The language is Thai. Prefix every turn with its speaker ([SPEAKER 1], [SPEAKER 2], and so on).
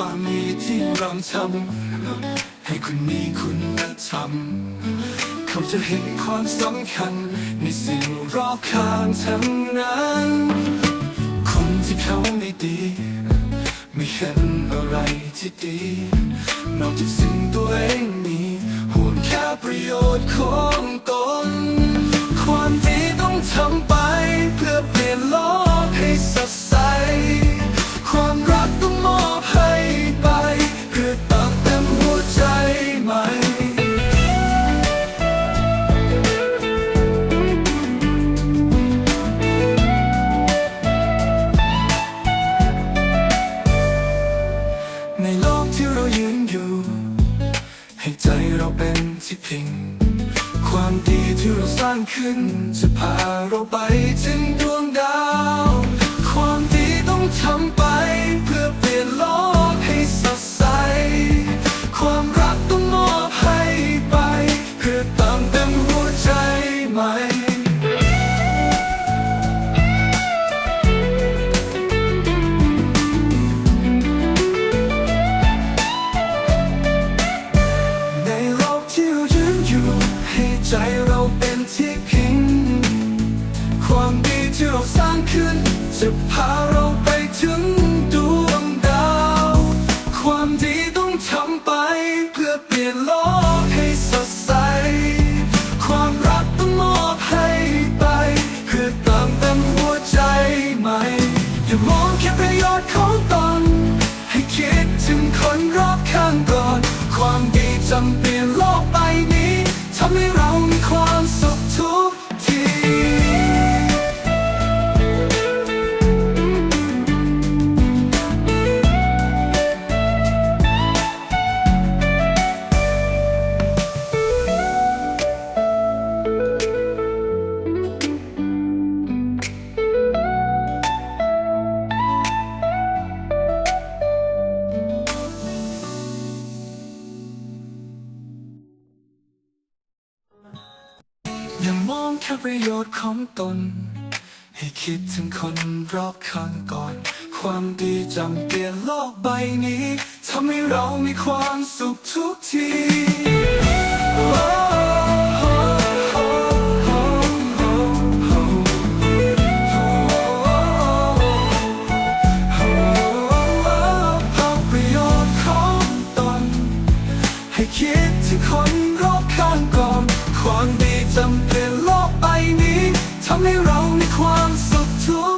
[SPEAKER 1] ความดีที่เราทำให้คุณมีคุณธรรมเขาจะเห็นความสำคัญในสิ่งรอบข้างทั้งนั้น คนที่เขาไม่ดี ไม่เห็นอะไรที่ดี นอกจากสิ่งตัวเองมีห่วงแค่ประโยชน์ของตน ความดีต้องทำไป ในโลกที่เรายืนอยู่ ให้ใจเราเป็นที่พิง ความดีที่เราสร้างขึ้น จะพาเราไปถึงดวง ใจเราเป็นที่พิง ความดีที่เราสร้างขึ้น จะพาเราไปถึงดวงดาว ความดี อย่ามองแค่ประโยชน์ของตน ให้คิดถึงคนรอบข้างก่อน ความดีจำเปลี่ยนโลกใบนี้ทำให้เรามีความสุขทุกที ถึงคนรอบข้างก่อน ความดีจำเป็นโลกใบนี้ทำให้เรามีความสุขทุก